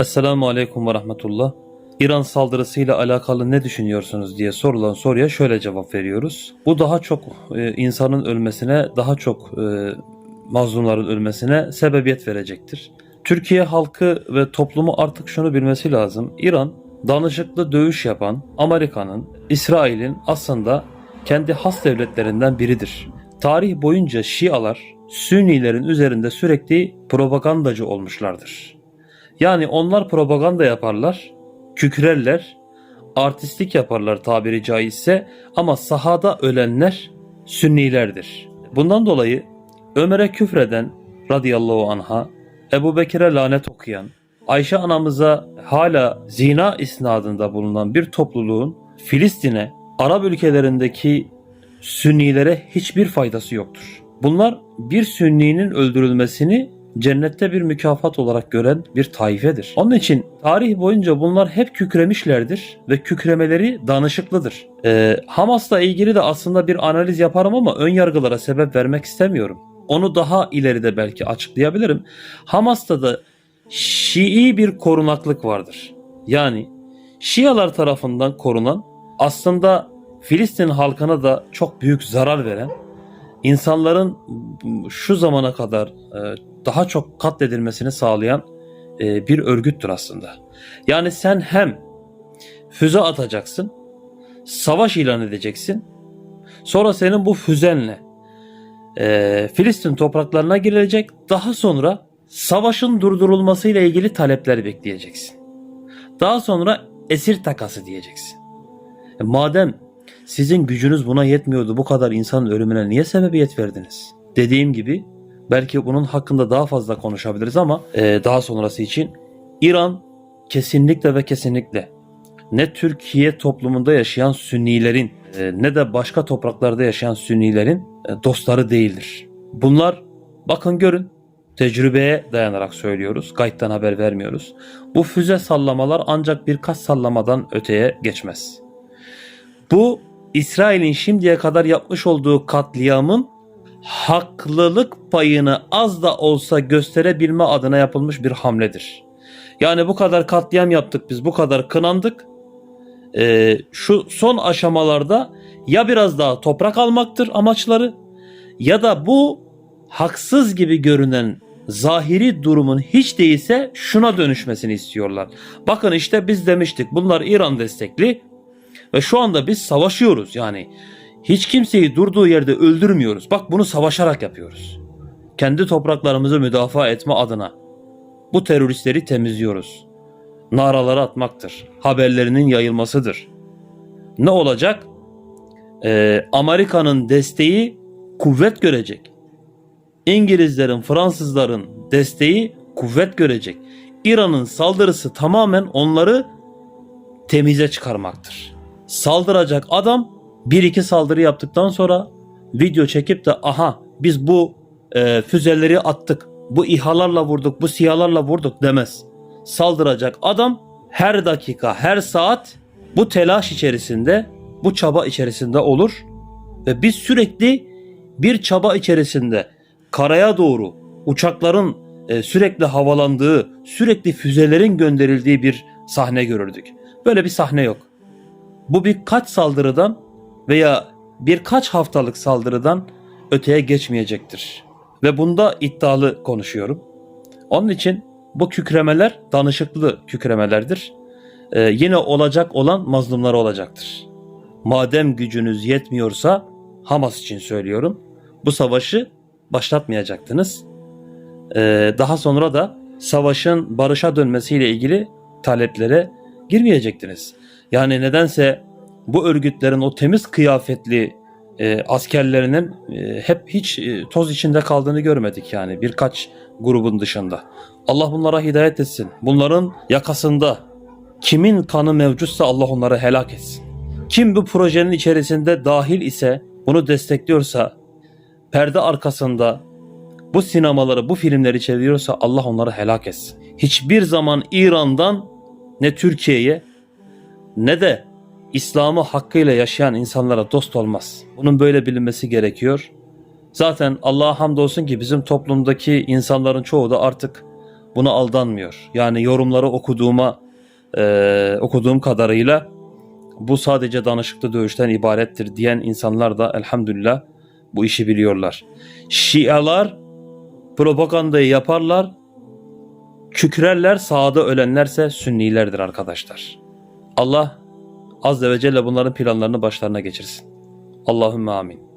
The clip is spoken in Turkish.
Esselamu Aleyküm ve Rahmetullah. İran saldırısıyla alakalı ne düşünüyorsunuz diye sorulan soruya şöyle cevap veriyoruz. Bu daha çok e, insanın ölmesine, daha çok e, mazlumların ölmesine sebebiyet verecektir. Türkiye halkı ve toplumu artık şunu bilmesi lazım. İran danışıklı dövüş yapan Amerika'nın, İsrail'in aslında kendi has devletlerinden biridir. Tarih boyunca Şialar Sünnilerin üzerinde sürekli propagandacı olmuşlardır. Yani onlar propaganda yaparlar, kükrerler, artistlik yaparlar tabiri caizse ama sahada ölenler Sünnilerdir. Bundan dolayı Ömer'e küfreden radıyallahu anha, Ebu Bekir'e lanet okuyan, Ayşe anamıza hala zina isnadında bulunan bir topluluğun Filistin'e, Arap ülkelerindeki Sünnilere hiçbir faydası yoktur. Bunlar bir Sünninin öldürülmesini cennette bir mükafat olarak gören bir taifedir. Onun için tarih boyunca bunlar hep kükremişlerdir ve kükremeleri danışıklıdır. Ee, Hamas'la ilgili de aslında bir analiz yaparım ama ön yargılara sebep vermek istemiyorum. Onu daha ileride belki açıklayabilirim. Hamas'ta da Şii bir korunaklık vardır. Yani Şialar tarafından korunan aslında Filistin halkına da çok büyük zarar veren insanların şu zamana kadar e, daha çok katledilmesini sağlayan e, bir örgüttür aslında. Yani sen hem füze atacaksın, savaş ilan edeceksin, sonra senin bu füzenle e, Filistin topraklarına girilecek, daha sonra savaşın durdurulmasıyla ilgili talepler bekleyeceksin. Daha sonra esir takası diyeceksin. E, madem sizin gücünüz buna yetmiyordu bu kadar insanın ölümüne niye sebebiyet verdiniz? Dediğim gibi belki bunun hakkında daha fazla konuşabiliriz ama e, daha sonrası için İran kesinlikle ve kesinlikle ne Türkiye toplumunda yaşayan Sünnilerin e, ne de başka topraklarda yaşayan Sünnilerin e, dostları değildir. Bunlar bakın görün tecrübeye dayanarak söylüyoruz. Gayttan haber vermiyoruz. Bu füze sallamalar ancak birkaç sallamadan öteye geçmez. Bu İsrail'in şimdiye kadar yapmış olduğu katliamın haklılık payını az da olsa gösterebilme adına yapılmış bir hamledir. Yani bu kadar katliam yaptık biz, bu kadar kınandık. Ee, şu son aşamalarda ya biraz daha toprak almaktır amaçları ya da bu haksız gibi görünen zahiri durumun hiç değilse şuna dönüşmesini istiyorlar. Bakın işte biz demiştik bunlar İran destekli ve şu anda biz savaşıyoruz yani. Hiç kimseyi durduğu yerde öldürmüyoruz. Bak bunu savaşarak yapıyoruz. Kendi topraklarımızı müdafaa etme adına. Bu teröristleri temizliyoruz. Naraları atmaktır. Haberlerinin yayılmasıdır. Ne olacak? Ee, Amerika'nın desteği kuvvet görecek. İngilizlerin, Fransızların desteği kuvvet görecek. İran'ın saldırısı tamamen onları temize çıkarmaktır. Saldıracak adam bir iki saldırı yaptıktan sonra video çekip de aha biz bu e, füzeleri attık, bu İHA'larla vurduk, bu SİHA'larla vurduk demez. Saldıracak adam her dakika, her saat bu telaş içerisinde, bu çaba içerisinde olur ve biz sürekli bir çaba içerisinde karaya doğru uçakların e, sürekli havalandığı, sürekli füzelerin gönderildiği bir sahne görürdük. Böyle bir sahne yok. Bu birkaç saldırıdan veya birkaç haftalık saldırıdan öteye geçmeyecektir. Ve bunda iddialı konuşuyorum. Onun için bu kükremeler danışıklı kükremelerdir. Ee, yine olacak olan mazlumlar olacaktır. Madem gücünüz yetmiyorsa Hamas için söylüyorum. Bu savaşı başlatmayacaktınız. Ee, daha sonra da savaşın barışa dönmesiyle ilgili taleplere girmeyecektiniz. Yani nedense bu örgütlerin o temiz kıyafetli e, askerlerinin e, hep hiç e, toz içinde kaldığını görmedik yani birkaç grubun dışında. Allah bunlara hidayet etsin. Bunların yakasında kimin kanı mevcutsa Allah onları helak etsin. Kim bu projenin içerisinde dahil ise bunu destekliyorsa perde arkasında bu sinemaları, bu filmleri çeviriyorsa Allah onları helak etsin. Hiçbir zaman İran'dan ne Türkiye'ye ne de İslam'ı hakkıyla yaşayan insanlara dost olmaz. Bunun böyle bilinmesi gerekiyor. Zaten Allah'a hamdolsun ki bizim toplumdaki insanların çoğu da artık buna aldanmıyor. Yani yorumları okuduğuma e, okuduğum kadarıyla bu sadece danışıklı dövüşten ibarettir diyen insanlar da elhamdülillah bu işi biliyorlar. Şialar propagandayı yaparlar, kükrerler, sağda ölenlerse sünnilerdir arkadaşlar. Allah Azze ve Celle bunların planlarını başlarına geçirsin. Allahümme amin.